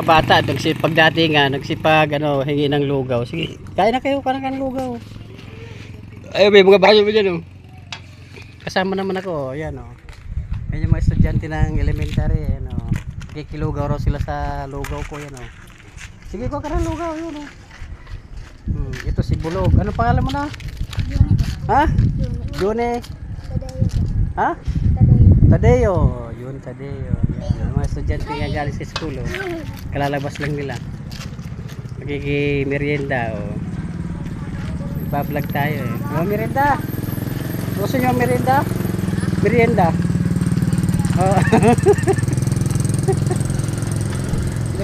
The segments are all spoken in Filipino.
Mga bata, nagsipag dati nga, nagsipag, ano, hingi ng lugaw. Sige, kain na kayo, kain ng lugaw. Ay, may mga bayo mo dyan, oh. Kasama naman ako, oh, yan, oh. Yan yung mga estudyante ng elementary, yan, oh. Kikilugaw raw sila sa lugaw ko, yan, oh. Sige, kuha ka ng lugaw, yun, oh. Hmm, ito si Bulog. Ano pangalan mo na? Ha? June. Ha? Tadeo. Yun, Tadeo. Yan. Ang mga estudyante nga galing sa school. Oh. Kalalabas lang nila. Magiging-merienda. Oh. Ibablog tayo eh. Oh, merienda. Gusto nyo merienda? Merienda. Oh.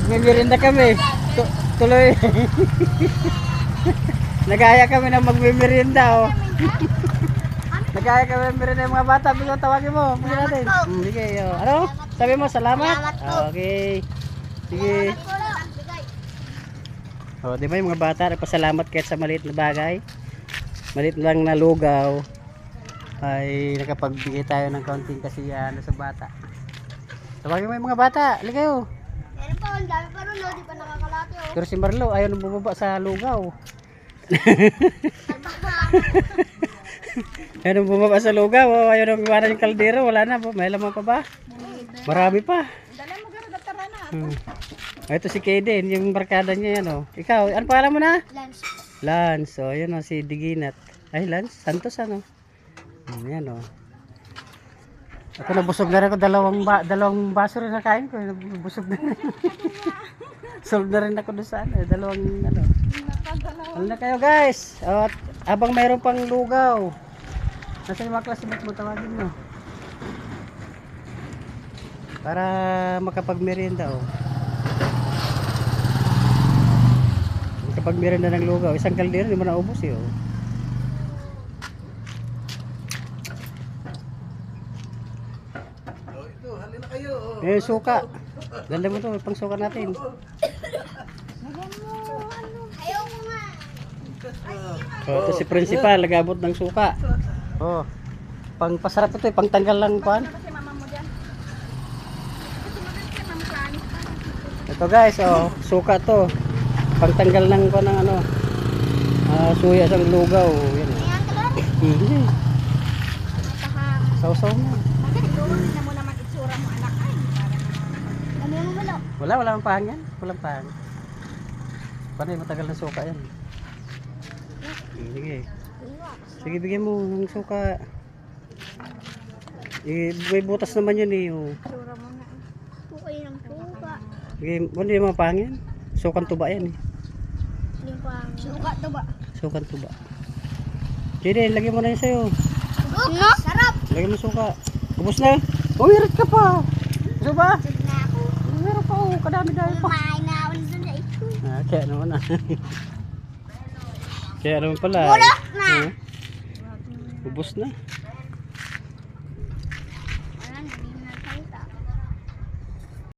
Nagme-merienda kami. Tu- tuloy. Nagaya kami na magme-merienda. Oh. Nagaya kami merienda yung mga bata. Bigyan tawagin mo. Bigyan natin. Hmm, sige. Oh. Ano? Sabi mo, salamat. Okay. Sige. Oh, di ba yung mga bata nagpasalamat kahit sa maliit na bagay? Maliit lang na lugaw ay nakapagbigay tayo ng kaunting kasiyahan sa bata. Tawagin mo yung mga bata. Ligayo. Meron pa, ang dami pa rin, no? Di pa nakakalati, oh. Pero si Marlo ayaw nang bumaba sa lugaw. ayaw nang bumaba sa lugaw. Oh. Ayaw nang iwanan yung kaldero. Wala na po. May laman pa ba? Marami pa. Hmm. Ah, Ito si Kaden, yung barkada niya yan. Oh. Ikaw, ano pangalan mo na? Lance. Lance. Oh, yun oh, si Diginat. Ay, Lance. Santos ano? Hmm, yan oh. Ako nabusog na rin ako dalawang ba dalawang baso rin na kain ko. Nabusog na rin. Solve na rin ako doon sa ano, dalawang ano. Ano na kayo guys? At habang mayroon pang lugaw. Nasa yung mga classmate mo tawagin mo. Para makapagmerienda oh. Makapagmerienda ng lugaw. Isang kaldero, hindi mo naubos eh oh. Eh, suka. Ganda mo to, may pang suka natin. Ayaw mo nga. Oh, ito si principal, nagabot ng suka. Oh. Pang pasarap ito, eh, pang tanggal lang kuan. Ito guys, oh, suka to. Pang tanggal ng kuan ng ano. Ah, suya sa lugaw, yan. Hindi. Sausaw mo. Wala? Wala, pang pahang yan. Walang pahang. Panay matagal na suka yan. Sige. Sige, bigyan mo ng suka. Eh, may butas naman yun eh. Oh. Pukay ng puka. Sige, wala yung mga pahang yan. Sukan tuba yan eh. Suka to ba? Sukan tuba. Sige, lagyan mo na yun sa'yo. No? Sarap! Lagyan mo suka. Ubus na. Umirit ka pa. Gusto ba? Na ako. Meron pa oh. Kadami-dami pa. Kumain na ako na ito. Ah, kaya naman ah. kaya naman pala. Bulok na! Ah. Ubus na.